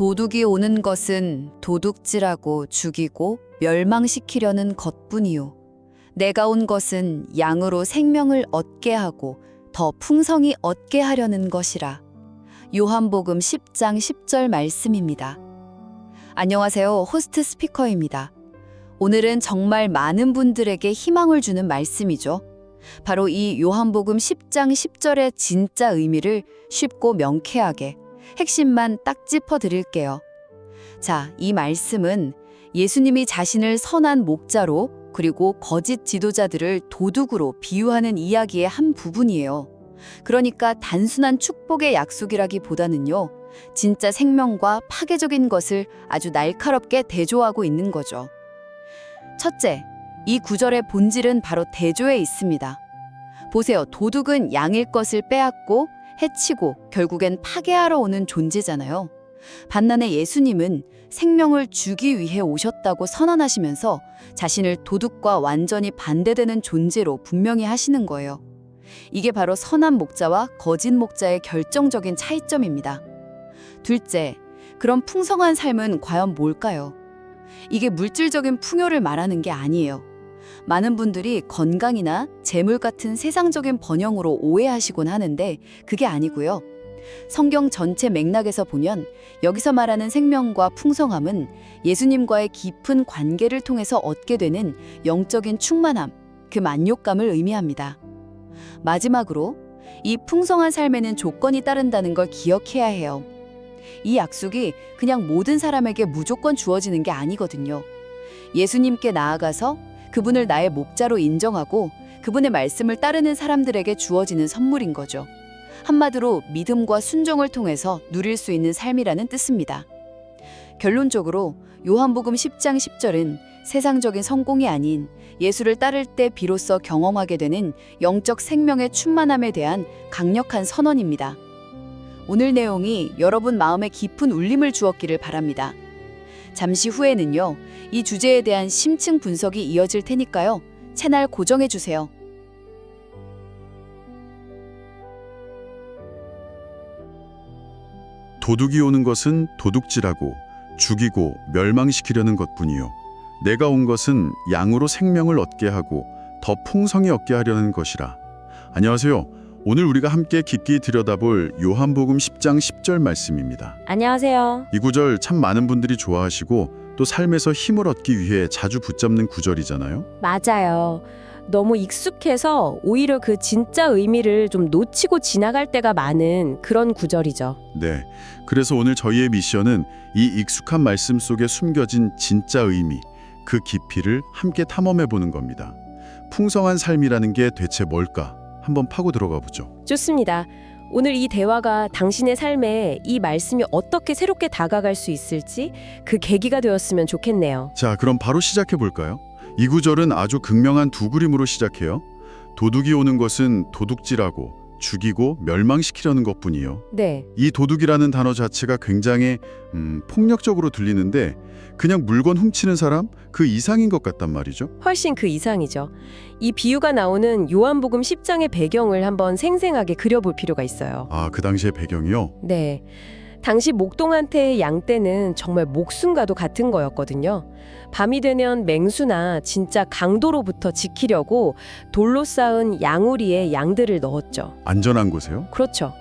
도둑이 오는 것은 도둑질하고 죽이고 멸망시키려는 것뿐이요. 내가 온 것은 양으로 생명을 얻게 하고 더 풍성히 얻게 하려는 것이라. 요한복음 10장 10절 말씀입니다. 안녕하세요. 호스트 스피커입니다. 오늘은 정말 많은 분들에게 희망을 주는 말씀이죠. 바로 이 요한복음 10장 10절의 진짜 의미를 쉽고 명쾌하게 핵심만 딱 짚어 드릴게요. 자, 이 말씀은 예수님이 자신을 선한 목자로 그리고 거짓 지도자들을 도둑으로 비유하는 이야기의 한 부분이에요. 그러니까 단순한 축복의 약속이라기보다는요, 진짜 생명과 파괴적인 것을 아주 날카롭게 대조하고 있는 거죠. 첫째, 이 구절의 본질은 바로 대조에 있습니다. 보세요. 도둑은 양일 것을 빼앗고 해치고 결국엔 파괴하러 오는 존재잖아요. 반면에 예수님은 생명을 주기 위해 오셨다고 선언하시면서 자신을 도둑과 완전히 반대되는 존재로 분명히 하시는 거예요. 이게 바로 선한 목자와 거짓 목자의 결정적인 차이점입니다. 둘째, 그런 풍성한 삶은 과연 뭘까요? 이게 물질적인 풍요를 말하는 게 아니에요. 많은 분들이 건강이나 재물 같은 세상적인 번영으로 오해하시곤 하는데 그게 아니고요. 성경 전체 맥락에서 보면 여기서 말하는 생명과 풍성함은 예수님과의 깊은 관계를 통해서 얻게 되는 영적인 충만함, 그 만족감을 의미합니다. 마지막으로 이 풍성한 삶에는 조건이 따른다는 걸 기억해야 해요. 이 약속이 그냥 모든 사람에게 무조건 주어지는 게 아니거든요. 예수님께 나아가서 그분을 나의 목자로 인정하고 그분의 말씀을 따르는 사람들에게 주어지는 선물인 거죠. 한마디로 믿음과 순종을 통해서 누릴 수 있는 삶이라는 뜻입니다. 결론적으로 요한복음 10장 10절은 세상적인 성공이 아닌 예수를 따를 때 비로소 경험하게 되는 영적 생명의 충만함에 대한 강력한 선언입니다. 오늘 내용이 여러분 마음에 깊은 울림을 주었기를 바랍니다. 잠시 후에는요, 이 주제에 대한 심층 분석이 이어질 테니까요, 채널 고정해 주세요. 도둑이 오는 것은 도둑질하고 죽이고 멸망시키려는 것뿐이요. 내가 온 것은 양으로 생명을 얻게 하고 더 풍성히 얻게 하려는 것이라. 안녕하세요. 오늘 우리가 함께 깊이 들여다볼 요한복음 10장 10절 말씀입니다. 안녕하세요. 이 구절 참 많은 분들이 좋아하시고 또 삶에서 힘을 얻기 위해 자주 붙잡는 구절이잖아요. 맞아요. 너무 익숙해서 오히려 그 진짜 의미를 좀 놓치고 지나갈 때가 많은 그런 구절이죠. 네. 그래서 오늘 저희의 미션은 이 익숙한 말씀 속에 숨겨진 진짜 의미, 그 깊이를 함께 탐험해 보는 겁니다. 풍성한 삶이라는 게 대체 뭘까? 한번 파고 들어가 보죠. 좋습니다. 오늘 이 대화가 당신의 삶에 이 말씀이 어떻게 새롭게 다가갈 수 있을지 그 계기가 되었으면 좋겠네요. 자, 그럼 바로 시작해 볼까요? 이 구절은 아주 극명한 두 그림으로 시작해요. 도둑이 오는 것은 도둑질하고 죽이고 멸망시키려는 것뿐이요. 네. 이 도둑이라는 단어 자체가 굉장히 음, 폭력적으로 들리는데 그냥 물건 훔치는 사람 그 이상인 것 같단 말이죠. 훨씬 그 이상이죠. 이 비유가 나오는 요한복음 10장의 배경을 한번 생생하게 그려볼 필요가 있어요. 아, 그 당시의 배경이요. 네. 당시 목동한테의 양떼는 정말 목숨과도 같은 거였거든요. 밤이 되면 맹수나 진짜 강도로부터 지키려고 돌로 쌓은 양우리에 양들을 넣었죠. 안전한 곳에요? 그렇죠.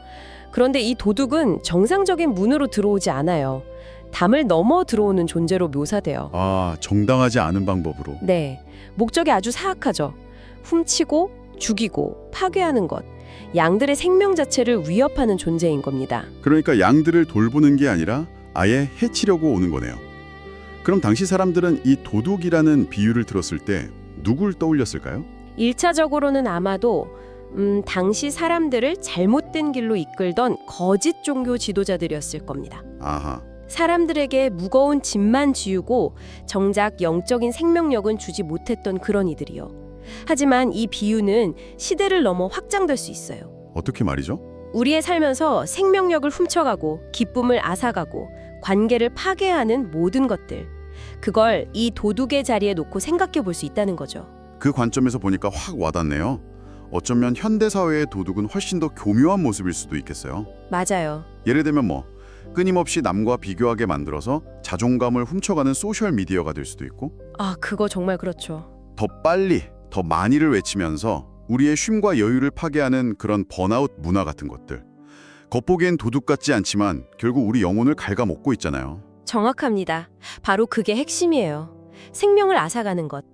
그런데 이 도둑은 정상적인 문으로 들어오지 않아요. 담을 넘어 들어오는 존재로 묘사돼요. 아, 정당하지 않은 방법으로. 네. 목적이 아주 사악하죠. 훔치고 죽이고 파괴하는 것. 양들의 생명 자체를 위협하는 존재인 겁니다. 그러니까 양들을 돌보는 게 아니라 아예 해치려고 오는 거네요. 그럼 당시 사람들은 이 도둑이라는 비유를 들었을 때 누굴 떠올렸을까요? 일차적으로는 아마도 음, 당시 사람들을 잘못된 길로 이끌던 거짓 종교 지도자들이었을 겁니다. 아하. 사람들에게 무거운 짐만 지우고 정작 영적인 생명력은 주지 못했던 그런 이들이요. 하지만 이 비유는 시대를 넘어 확장될 수 있어요. 어떻게 말이죠? 우리의 살면서 생명력을 훔쳐가고 기쁨을 앗아가고 관계를 파괴하는 모든 것들. 그걸 이 도둑의 자리에 놓고 생각해 볼 수 있다는 거죠. 그 관점에서 보니까 확 와닿네요. 어쩌면 현대 사회의 도둑은 훨씬 더 교묘한 모습일 수도 있겠어요. 맞아요. 예를 들면 뭐 끊임없이 남과 비교하게 만들어서 자존감을 훔쳐가는 소셜 미디어가 될 수도 있고 아, 그거 정말 그렇죠. 더 빨리, 더 많이를 외치면서 우리의 쉼과 여유를 파괴하는 그런 번아웃 문화 같은 것들. 겉보기엔 도둑 같지 않지만 결국 우리 영혼을 갉아먹고 있잖아요. 정확합니다. 바로 그게 핵심이에요. 생명을 앗아가는 것.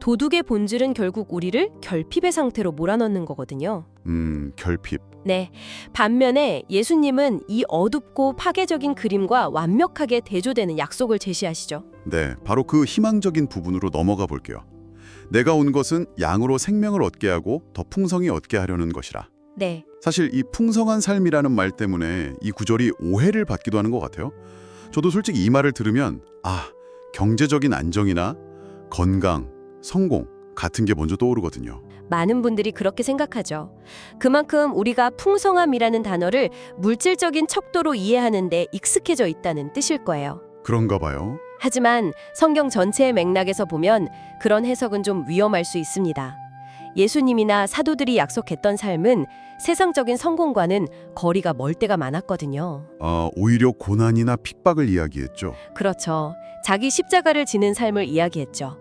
도둑의 본질은 결국 우리를 결핍의 상태로 몰아넣는 거거든요. 음, 결핍. 네. 반면에 예수님은 이 어둡고 파괴적인 그림과 완벽하게 대조되는 약속을 제시하시죠. 네, 바로 그 희망적인 부분으로 넘어가 볼게요. 내가 온 것은 양으로 생명을 얻게 하고 더 풍성히 얻게 하려는 것이라. 네. 사실 이 풍성한 삶이라는 말 때문에 이 구절이 오해를 받기도 하는 것 같아요. 저도 솔직히 이 말을 들으면 아, 경제적인 안정이나 건강, 성공 같은 게 먼저 떠오르거든요. 많은 분들이 그렇게 생각하죠. 그만큼 우리가 풍성함이라는 단어를 물질적인 척도로 이해하는 데 익숙해져 있다는 뜻일 거예요. 그런가 봐요. 하지만 성경 전체의 맥락에서 보면 그런 해석은 좀 위험할 수 있습니다. 예수님이나 사도들이 약속했던 삶은 세상적인 성공과는 거리가 멀 때가 많았거든요. 아, 오히려 고난이나 핍박을 이야기했죠. 그렇죠. 자기 십자가를 지는 삶을 이야기했죠.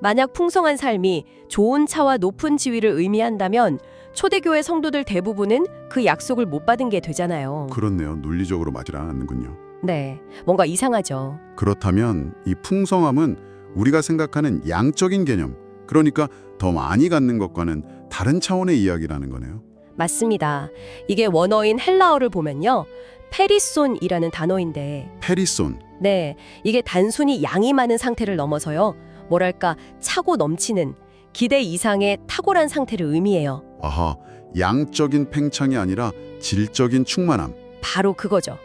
만약 풍성한 삶이 좋은 차와 높은 지위를 의미한다면 초대교회 성도들 대부분은 그 약속을 못 받은 게 되잖아요. 그렇네요. 논리적으로 맞질 않는군요. 네. 뭔가 이상하죠. 그렇다면 이 풍성함은 우리가 생각하는 양적인 개념, 그러니까 더 많이 갖는 것과는 다른 차원의 이야기라는 거네요. 맞습니다. 이게 원어인 헬라어를 보면요. 페리손이라는 단어인데 페리손, 네, 이게 단순히 양이 많은 상태를 넘어서요. 뭐랄까 차고 넘치는 기대 이상의 탁월한 상태를 의미해요. 아하, 양적인 팽창이 아니라 질적인 충만함. 바로 그거죠.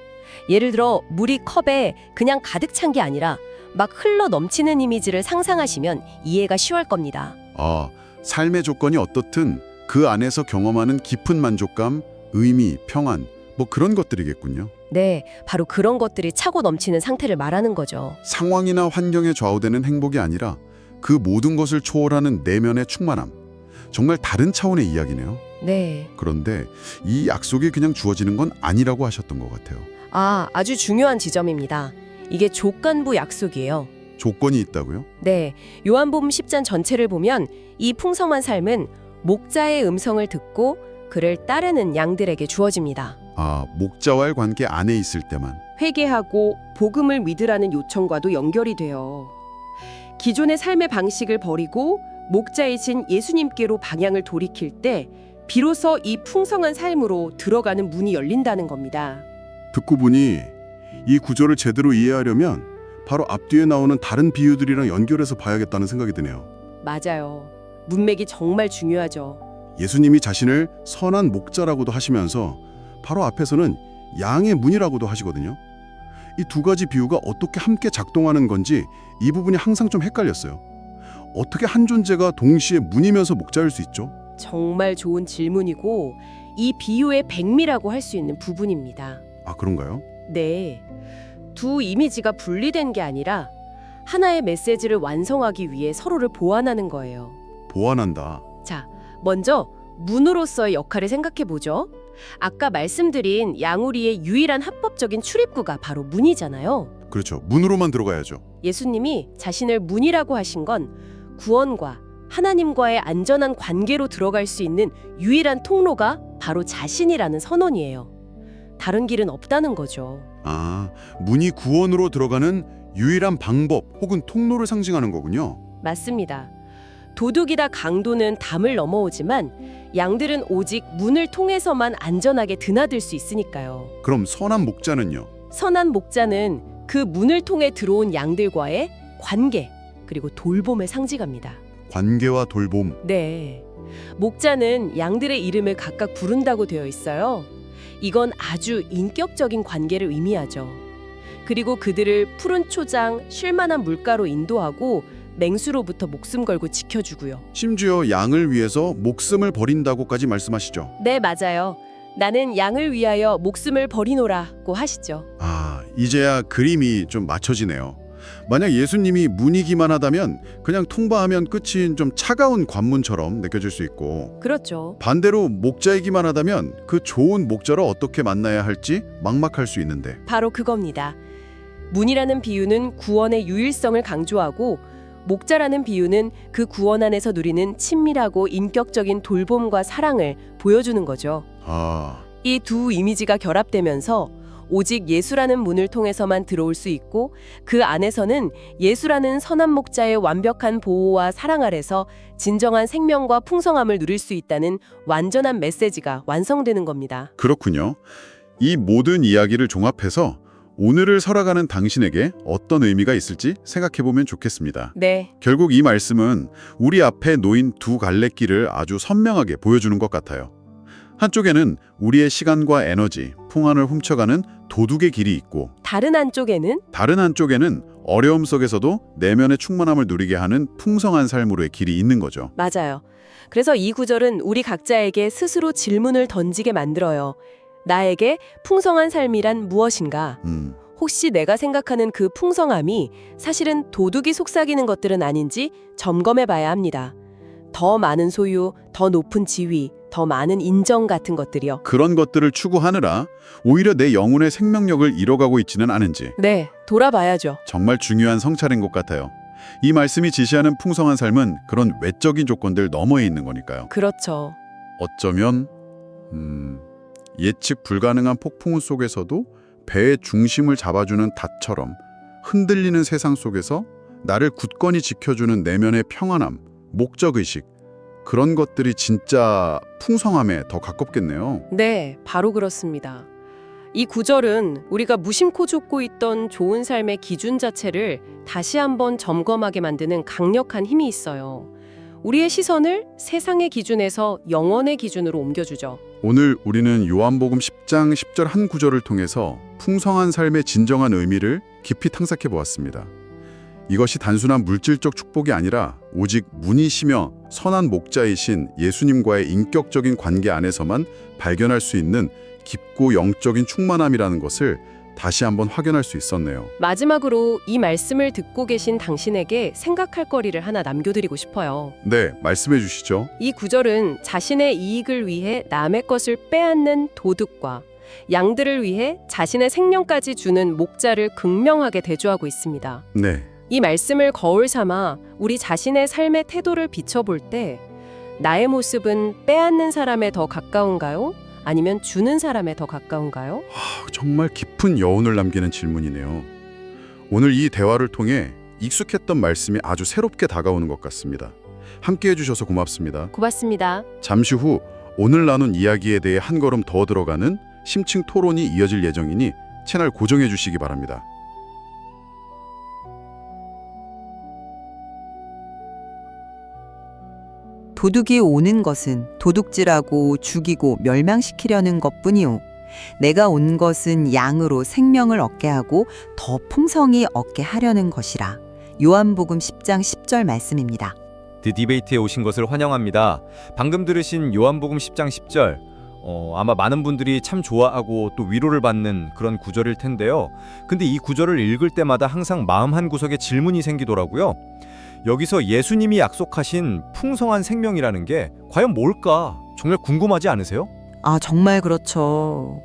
예를 들어 물이 컵에 그냥 가득 찬 게 아니라 막 흘러 넘치는 이미지를 상상하시면 이해가 쉬울 겁니다. 아, 삶의 조건이 어떻든 그 안에서 경험하는 깊은 만족감, 의미, 평안, 뭐 그런 것들이겠군요. 네, 바로 그런 것들이 차고 넘치는 상태를 말하는 거죠. 상황이나 환경에 좌우되는 행복이 아니라 그 모든 것을 초월하는 내면의 충만함. 정말 다른 차원의 이야기네요. 네. 그런데 이 약속이 그냥 주어지는 건 아니라고 하셨던 것 같아요. 아, 아주 중요한 지점입니다. 이게 조건부 약속이에요. 조건이 있다고요? 네, 요한복음 10장 전체를 보면 이 풍성한 삶은 목자의 음성을 듣고 그를 따르는 양들에게 주어집니다. 아, 목자와의 관계 안에 있을 때만. 회개하고 복음을 믿으라는 요청과도 연결이 돼요. 기존의 삶의 방식을 버리고 목자이신 예수님께로 방향을 돌이킬 때 비로소 이 풍성한 삶으로 들어가는 문이 열린다는 겁니다. 듣고 보니 이 구절을 제대로 이해하려면 바로 앞뒤에 나오는 다른 비유들이랑 연결해서 봐야겠다는 생각이 드네요. 맞아요. 문맥이 정말 중요하죠. 예수님이 자신을 선한 목자라고도 하시면서 바로 앞에서는 양의 문이라고도 하시거든요. 이 두 가지 비유가 어떻게 함께 작동하는 건지 이 부분이 항상 좀 헷갈렸어요. 어떻게 한 존재가 동시에 문이면서 목자일 수 있죠? 정말 좋은 질문이고 이 비유의 백미라고 할 수 있는 부분입니다. 아 그런가요? 네. 두 이미지가 분리된 게 아니라 하나의 메시지를 완성하기 위해 서로를 보완하는 거예요. 보완한다. 자, 먼저 문으로서의 역할을 생각해 보죠. 아까 말씀드린 양우리의 유일한 합법적인 출입구가 바로 문이잖아요. 그렇죠. 문으로만 들어가야죠. 예수님이 자신을 문이라고 하신 건 구원과 하나님과의 안전한 관계로 들어갈 수 있는 유일한 통로가 바로 자신이라는 선언이에요. 다른 길은 없다는 거죠. 아, 문이 구원으로 들어가는 유일한 방법 혹은 통로를 상징하는 거군요. 맞습니다. 도둑이다 강도는 담을 넘어오지만 양들은 오직 문을 통해서만 안전하게 드나들 수 있으니까요. 그럼 선한 목자는요? 선한 목자는 그 문을 통해 들어온 양들과의 관계 그리고 돌봄을 상징합니다. 관계와 돌봄. 네. 목자는 양들의 이름을 각각 부른다고 되어 있어요. 이건 아주 인격적인 관계를 의미하죠. 그리고 그들을 푸른 초장, 쉴만한 물가로 인도하고 맹수로부터 목숨 걸고 지켜주고요. 심지어 양을 위해서 목숨을 버린다고까지 말씀하시죠. 네, 맞아요. 나는 양을 위하여 목숨을 버리노라고 하시죠. 아, 이제야 그림이 좀 맞춰지네요. 만약 예수님이 문이기만 하다면 그냥 통과하면 끝인 좀 차가운 관문처럼 느껴질 수 있고 그렇죠. 반대로 목자이기만 하다면 그 좋은 목자를 어떻게 만나야 할지 막막할 수 있는데 바로 그겁니다. 문이라는 비유는 구원의 유일성을 강조하고 목자라는 비유는 그 구원 안에서 누리는 친밀하고 인격적인 돌봄과 사랑을 보여주는 거죠. 아 이 두 이미지가 결합되면서 오직 예수라는 문을 통해서만 들어올 수 있고 그 안에서는 예수라는 선한 목자의 완벽한 보호와 사랑 아래서 진정한 생명과 풍성함을 누릴 수 있다는 완전한 메시지가 완성되는 겁니다. 그렇군요. 이 모든 이야기를 종합해서 오늘을 살아가는 당신에게 어떤 의미가 있을지 생각해 보면 좋겠습니다. 네, 결국 이 말씀은 우리 앞에 놓인 두 갈래 길을 아주 선명하게 보여주는 것 같아요. 한쪽에는 우리의 시간과 에너지, 풍안을 훔쳐가는 도둑의 길이 있고 다른 한쪽에는 다른 한쪽에는 어려움 속에서도 내면의 충만함을 누리게 하는 풍성한 삶으로의 길이 있는 거죠. 맞아요. 그래서 이 구절은 우리 각자에게 스스로 질문을 던지게 만들어요. 나에게 풍성한 삶이란 무엇인가? 음, 혹시 내가 생각하는 그 풍성함이 사실은 도둑이 속삭이는 것들은 아닌지 점검해 봐야 합니다. 더 많은 소유, 더 높은 지위, 더 많은 인정 같은 것들이요. 그런 것들을 추구하느라 오히려 내 영혼의 생명력을 잃어가고 있지는 않은지 네, 돌아봐야죠. 정말 중요한 성찰인 것 같아요. 이 말씀이 지시하는 풍성한 삶은 그런 외적인 조건들 너머에 있는 거니까요. 그렇죠. 어쩌면 음, 예측 불가능한 폭풍 속에서도 배의 중심을 잡아주는 닷처럼 흔들리는 세상 속에서 나를 굳건히 지켜주는 내면의 평안함, 목적의식 그런 것들이 진짜 풍성함에 더 가깝겠네요. 네, 바로 그렇습니다. 이 구절은 우리가 무심코 쫓고 있던 좋은 삶의 기준 자체를 다시 한번 점검하게 만드는 강력한 힘이 있어요. 우리의 시선을 세상의 기준에서 영원의 기준으로 옮겨주죠. 오늘 우리는 요한복음 10장 10절 한 구절을 통해서 풍성한 삶의 진정한 의미를 깊이 탐색해 보았습니다. 이것이 단순한 물질적 축복이 아니라 오직 문이시며 선한 목자이신 예수님과의 인격적인 관계 안에서만 발견할 수 있는 깊고 영적인 충만함이라는 것을 다시 한번 확인할 수 있었네요. 마지막으로 이 말씀을 듣고 계신 당신에게 생각할 거리를 하나 남겨드리고 싶어요. 네, 말씀해 주시죠. 이 구절은 자신의 이익을 위해 남의 것을 빼앗는 도둑과 양들을 위해 자신의 생명까지 주는 목자를 극명하게 대조하고 있습니다. 네, 이 말씀을 거울 삼아 우리 자신의 삶의 태도를 비춰볼 때 나의 모습은 빼앗는 사람에 더 가까운가요? 아니면 주는 사람에 더 가까운가요? 정말 깊은 여운을 남기는 질문이네요. 오늘 이 대화를 통해 익숙했던 말씀이 아주 새롭게 다가오는 것 같습니다. 함께 해주셔서 고맙습니다. 고맙습니다. 잠시 후 오늘 나눈 이야기에 대해 한 걸음 더 들어가는 심층 토론이 이어질 예정이니 채널 고정해 주시기 바랍니다. 도둑이 오는 것은 도둑질하고 죽이고 멸망시키려는 것뿐이요. 내가 온 것은 양으로 생명을 얻게 하고 더 풍성히 얻게 하려는 것이라. 요한복음 10장 10절 말씀입니다. 드 디베이트에 오신 것을 환영합니다. 방금 들으신 요한복음 10장 10절 어, 아마 많은 분들이 참 좋아하고 또 위로를 받는 그런 구절일 텐데요. 근데 이 구절을 읽을 때마다 항상 마음 한 구석에 질문이 생기더라고요. 여기서 예수님이 약속하신 풍성한 생명이라는 게 과연 뭘까? 정말 궁금하지 않으세요? 아, 정말 그렇죠.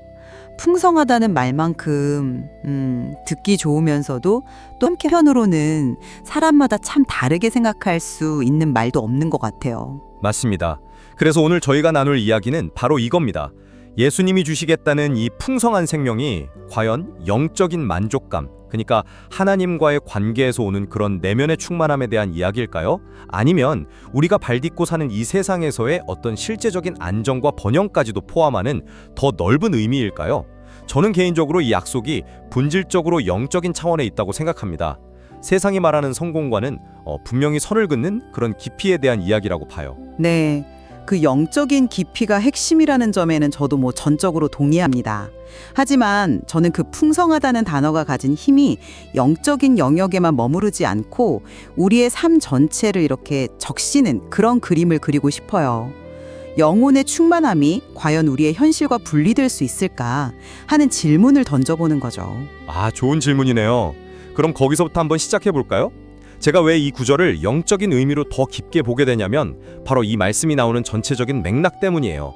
풍성하다는 말만큼 음, 듣기 좋으면서도 또 한편으로는 사람마다 참 다르게 생각할 수 있는 말도 없는 것 같아요. 맞습니다. 그래서 오늘 저희가 나눌 이야기는 바로 이겁니다. 예수님이 주시겠다는 이 풍성한 생명이 과연 영적인 만족감, 그러니까 하나님과의 관계에서 오는 그런 내면의 충만함에 대한 이야기일까요? 아니면 우리가 발딛고 사는 이 세상에서의 어떤 실제적인 안정과 번영까지도 포함하는 더 넓은 의미일까요? 저는 개인적으로 이 약속이 본질적으로 영적인 차원에 있다고 생각합니다. 세상이 말하는 성공과는 어, 분명히 선을 긋는 그런 깊이에 대한 이야기라고 봐요. 네. 그 영적인 깊이가 핵심이라는 점에는 저도 뭐 전적으로 동의합니다. 하지만 저는 그 풍성하다는 단어가 가진 힘이 영적인 영역에만 머무르지 않고 우리의 삶 전체를 이렇게 적시는 그런 그림을 그리고 싶어요. 영혼의 충만함이 과연 우리의 현실과 분리될 수 있을까 하는 질문을 던져보는 거죠. 아, 좋은 질문이네요. 그럼 거기서부터 한번 시작해 볼까요? 제가 왜 이 구절을 영적인 의미로 더 깊게 보게 되냐면 바로 이 말씀이 나오는 전체적인 맥락 때문이에요.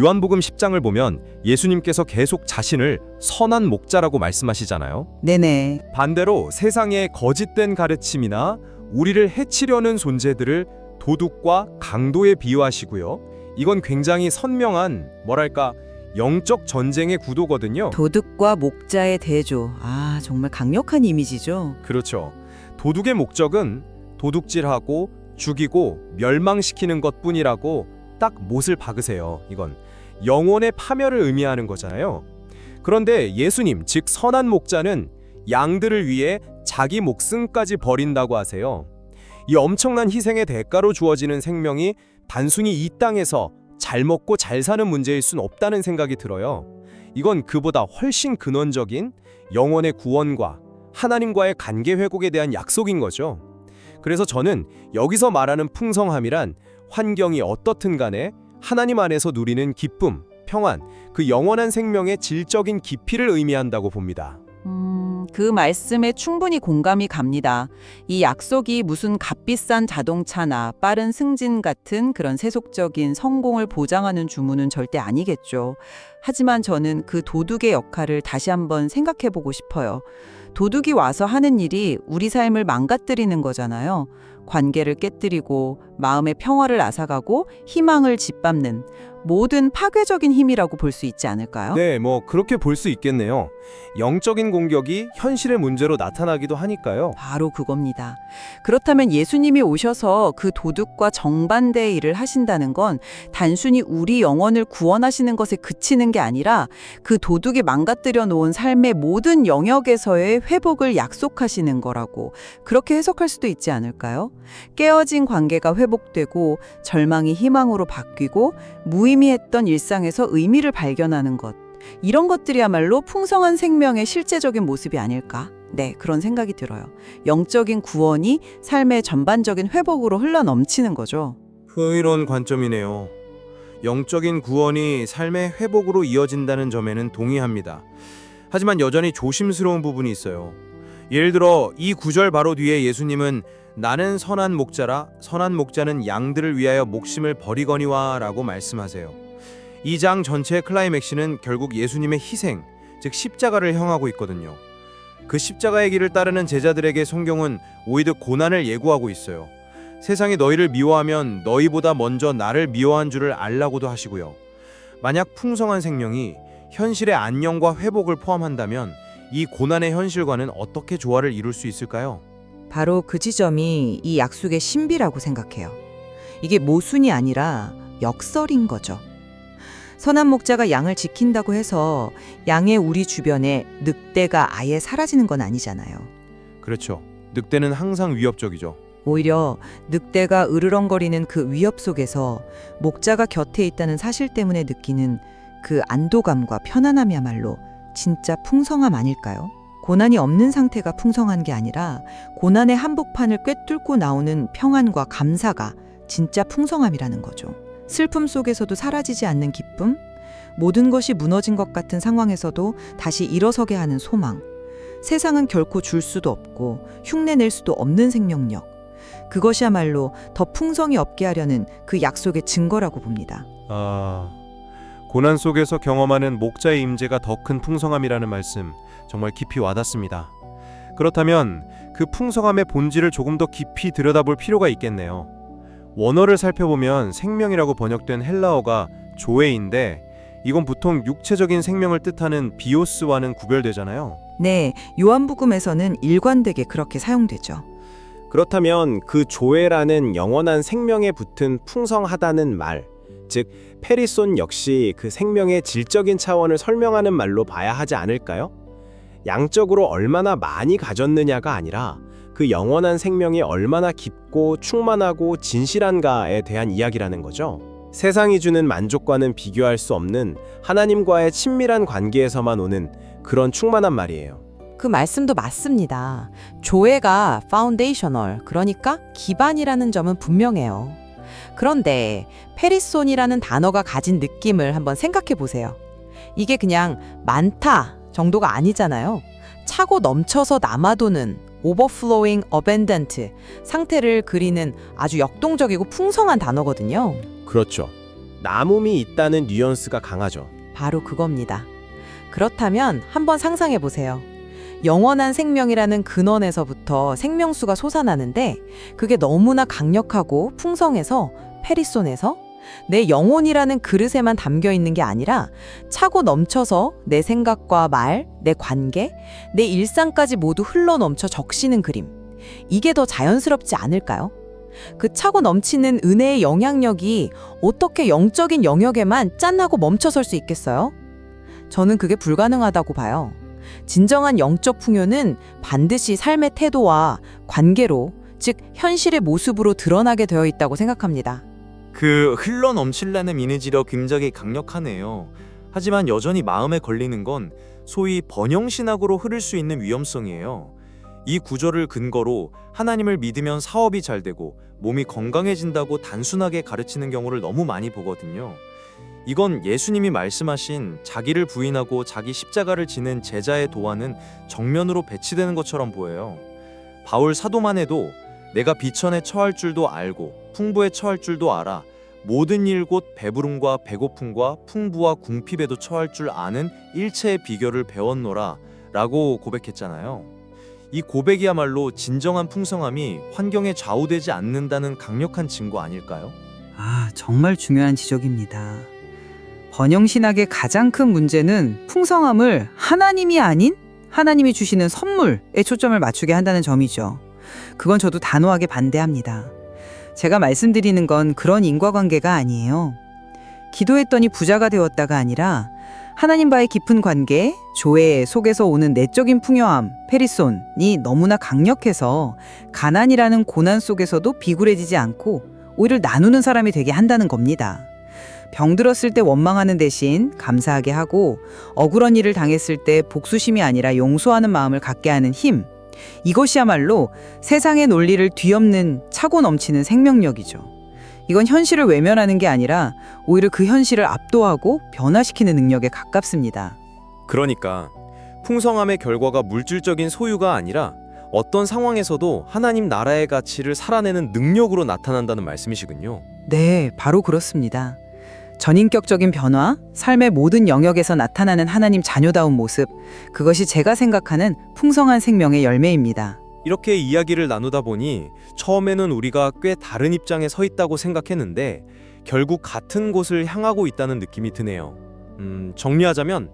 요한복음 10장을 보면 예수님께서 계속 자신을 선한 목자라고 말씀하시잖아요. 네네. 반대로 세상의 거짓된 가르침이나 우리를 해치려는 존재들을 도둑과 강도에 비유하시고요. 이건 굉장히 선명한 뭐랄까 영적 전쟁의 구도거든요. 도둑과 목자의 대조. 아, 정말 강력한 이미지죠. 그렇죠. 도둑의 목적은 도둑질하고 죽이고 멸망시키는 것 뿐이라고 딱 못을 박으세요. 이건 영혼의 파멸을 의미하는 거잖아요. 그런데 예수님, 즉 선한 목자는 양들을 위해 자기 목숨까지 버린다고 하세요. 이 엄청난 희생의 대가로 주어지는 생명이 단순히 이 땅에서 잘 먹고 잘 사는 문제일 순 없다는 생각이 들어요. 이건 그보다 훨씬 근원적인 영혼의 구원과 하나님과의 관계 회복에 대한 약속인 거죠. 그래서 저는 여기서 말하는 풍성함이란 환경이 어떻든 간에 하나님 안에서 누리는 기쁨, 평안, 그 영원한 생명의 질적인 깊이를 의미한다고 봅니다. 음, 그 말씀에 충분히 공감이 갑니다. 이 약속이 무슨 값비싼 자동차나 빠른 승진 같은 그런 세속적인 성공을 보장하는 주문은 절대 아니겠죠. 하지만 저는 그 도둑의 역할을 다시 한번 생각해 보고 싶어요. 도둑이 와서 하는 일이 우리 삶을 망가뜨리는 거잖아요. 관계를 깨뜨리고 마음의 평화를 앗아가고 희망을 짓밟는 모든 파괴적인 힘이라고 볼 수 있지 않을까요? 네, 뭐 그렇게 볼 수 있겠네요. 영적인 공격이 현실의 문제로 나타나기도 하니까요. 바로 그겁니다. 그렇다면 예수님이 오셔서 그 도둑과 정반대의 일을 하신다는 건 단순히 우리 영혼을 구원하시는 것에 그치는 게 아니라 그 도둑이 망가뜨려 놓은 삶의 모든 영역에서의 회복을 약속하시는 거라고 그렇게 해석할 수도 있지 않을까요? 깨어진 관계가 회복되고 절망이 희망으로 바뀌고 무의 미했던 일상에서 의미를 발견하는 것. 이런 것들이야말로 풍성한 생명의 실제적인 모습이 아닐까? 네, 그런 생각이 들어요. 영적인 구원이 삶의 전반적인 회복으로 흘러 넘치는 거죠. 흥의로운 관점이네요. 영적인 구원이 삶의 회복으로 이어진다는 점에는 동의합니다. 하지만 여전히 조심스러운 부분이 있어요. 예를 들어 이 구절 바로 뒤에 예수님은 나는 선한 목자라 선한 목자는 양들을 위하여 목심을 버리거니와라고 말씀하세요. 이 장 전체의 클라이맥스는 결국 예수님의 희생, 즉 십자가를 향하고 있거든요. 그 십자가의 길을 따르는 제자들에게 성경은 오히려 고난을 예고하고 있어요. 세상이 너희를 미워하면 너희보다 먼저 나를 미워한 줄을 알라고도 하시고요. 만약 풍성한 생명이 현실의 안녕과 회복을 포함한다면 이 고난의 현실과는 어떻게 조화를 이룰 수 있을까요? 바로 그 지점이 이 약속의 신비라고 생각해요. 이게 모순이 아니라 역설인 거죠. 선한 목자가 양을 지킨다고 해서 양의 우리 주변에 늑대가 아예 사라지는 건 아니잖아요. 그렇죠. 늑대는 항상 위협적이죠. 오히려 늑대가 으르렁거리는 그 위협 속에서 목자가 곁에 있다는 사실 때문에 느끼는 그 안도감과 편안함이야말로 진짜 풍성함 아닐까요? 고난이 없는 상태가 풍성한 게 아니라 고난의 한복판을 꿰뚫고 나오는 평안과 감사가 진짜 풍성함이라는 거죠. 슬픔 속에서도 사라지지 않는 기쁨, 모든 것이 무너진 것 같은 상황에서도 다시 일어서게 하는 소망. 세상은 결코 줄 수도 없고 흉내낼 수도 없는 생명력. 그것이야말로 더 풍성이 없게 하려는 그 약속의 증거라고 봅니다. 아, 고난 속에서 경험하는 목자의 임재가 더 큰 풍성함이라는 말씀 정말 깊이 와닿습니다. 그렇다면 그 풍성함의 본질을 조금 더 깊이 들여다볼 필요가 있겠네요. 원어를 살펴보면 생명이라고 번역된 헬라어가 조에인데 이건 보통 육체적인 생명을 뜻하는 비오스와는 구별되잖아요. 네, 요한복음에서는 일관되게 그렇게 사용되죠. 그렇다면 그 조에라는 영원한 생명에 붙은 풍성하다는 말, 즉 페리손 역시 그 생명의 질적인 차원을 설명하는 말로 봐야 하지 않을까요? 양적으로 얼마나 많이 가졌느냐가 아니라 그 영원한 생명이 얼마나 깊고 충만하고 진실한가에 대한 이야기라는 거죠. 세상이 주는 만족과는 비교할 수 없는 하나님과의 친밀한 관계에서만 오는 그런 충만한 말이에요. 그 말씀도 맞습니다. 조회가 파운데이셔널, 그러니까 기반이라는 점은 분명해요. 그런데 페리손이라는 단어가 가진 느낌을 한번 생각해 보세요. 이게 그냥 많다 정도가 아니잖아요. 차고 넘쳐서 남아도는 overflowing abundant 상태를 그리는 아주 역동적이고 풍성한 단어거든요. 그렇죠. 남음이 있다는 뉘앙스가 강하죠. 바로 그겁니다. 그렇다면 한번 상상해 보세요. 영원한 생명이라는 근원에서부터 생명수가 솟아나는데 그게 너무나 강력하고 풍성해서 페리손에서 내 영혼이라는 그릇에만 담겨 있는 게 아니라 차고 넘쳐서 내 생각과 말, 내 관계, 내 일상까지 모두 흘러 넘쳐 적시는 그림. 이게 더 자연스럽지 않을까요? 그 차고 넘치는 은혜의 영향력이 어떻게 영적인 영역에만 짠하고 멈춰설 수 있겠어요? 저는 그게 불가능하다고 봐요. 진정한 영적 풍요는 반드시 삶의 태도와 관계로, 즉 현실의 모습으로 드러나게 되어 있다고 생각합니다. 그 흘러 넘칠라는 이미지력 굉장히 강력하네요. 하지만 여전히 마음에 걸리는 건 소위 번영신학으로 흐를 수 있는 위험성이에요. 이 구절을 근거로 하나님을 믿으면 사업이 잘 되고 몸이 건강해진다고 단순하게 가르치는 경우를 너무 많이 보거든요. 이건 예수님이 말씀하신 자기를 부인하고 자기 십자가를 지는 제자의 도화는 정면으로 배치되는 것처럼 보여요. 바울 사도만 해도 내가 비천에 처할 줄도 알고 풍부에 처할 줄도 알아 모든 일 곧 배부름과 배고픔과 풍부와 궁핍에도 처할 줄 아는 일체의 비결을 배웠노라 라고 고백했잖아요. 이 고백이야말로 진정한 풍성함이 환경에 좌우되지 않는다는 강력한 증거 아닐까요? 아, 정말 중요한 지적입니다. 번영신학의 가장 큰 문제는 풍성함을 하나님이 아닌 하나님이 주시는 선물에 초점을 맞추게 한다는 점이죠. 그건 저도 단호하게 반대합니다. 제가 말씀드리는 건 그런 인과관계가 아니에요. 기도했더니 부자가 되었다가 아니라 하나님과의 깊은 관계, 조회 속에서 오는 내적인 풍요함, 페리손이 너무나 강력해서 가난이라는 고난 속에서도 비굴해지지 않고 오히려 나누는 사람이 되게 한다는 겁니다. 병들었을 때 원망하는 대신 감사하게 하고 억울한 일을 당했을 때 복수심이 아니라 용서하는 마음을 갖게 하는 힘. 이것이야말로 세상의 논리를 뒤엎는 차고 넘치는 생명력이죠. 이건 현실을 외면하는 게 아니라 오히려 그 현실을 압도하고 변화시키는 능력에 가깝습니다. 그러니까 풍성함의 결과가 물질적인 소유가 아니라 어떤 상황에서도 하나님 나라의 가치를 살아내는 능력으로 나타난다는 말씀이시군요. 네, 바로 그렇습니다. 전인격적인 변화, 삶의 모든 영역에서 나타나는 하나님 자녀다운 모습, 그것이 제가 생각하는 풍성한 생명의 열매입니다. 이렇게 이야기를 나누다 보니 처음에는 우리가 꽤 다른 입장에 서 있다고 생각했는데 결국 같은 곳을 향하고 있다는 느낌이 드네요. 음, 정리하자면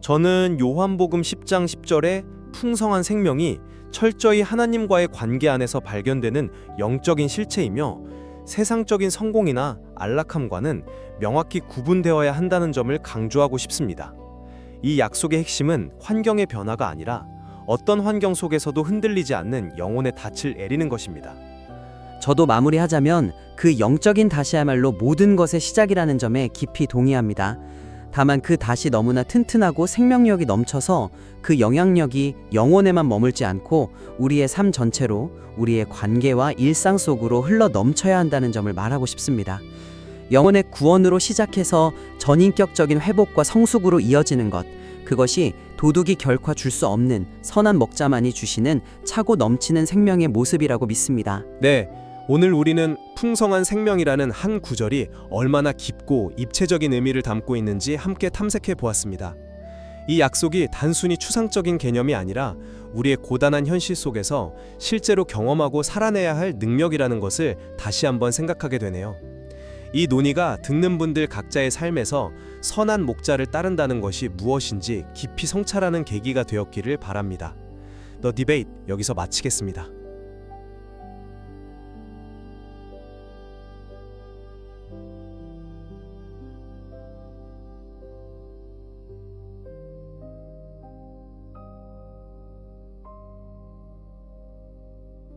저는 요한복음 10장 10절에 풍성한 생명이 철저히 하나님과의 관계 안에서 발견되는 영적인 실체이며 세상적인 성공이나 안락함과는 명확히 구분되어야 한다는 점을 강조하고 싶습니다. 이 약속의 핵심은 환경의 변화가 아니라 어떤 환경 속에서도 흔들리지 않는 영혼의 닻을 애리는 것입니다. 저도 마무리하자면 그 영적인 닷이야말로 모든 것의 시작이라는 점에 깊이 동의합니다. 다만 그 닷이 너무나 튼튼하고 생명력이 넘쳐서 그 영향력이 영혼에만 머물지 않고 우리의 삶 전체로 우리의 관계와 일상 속으로 흘러 넘쳐야 한다는 점을 말하고 싶습니다. 영혼의 구원으로 시작해서 전인격적인 회복과 성숙으로 이어지는 것, 그것이 도둑이 결코 줄 수 없는 선한 먹자만이 주시는 차고 넘치는 생명의 모습이라고 믿습니다. 네, 오늘 우리는 풍성한 생명이라는 한 구절이 얼마나 깊고 입체적인 의미를 담고 있는지 함께 탐색해 보았습니다. 이 약속이 단순히 추상적인 개념이 아니라 우리의 고단한 현실 속에서 실제로 경험하고 살아내야 할 능력이라는 것을 다시 한번 생각하게 되네요. 이 논의가 듣는 분들 각자의 삶에서 선한 목자를 따른다는 것이 무엇인지 깊이 성찰하는 계기가 되었기를 바랍니다. 더 디베이트 여기서 마치겠습니다.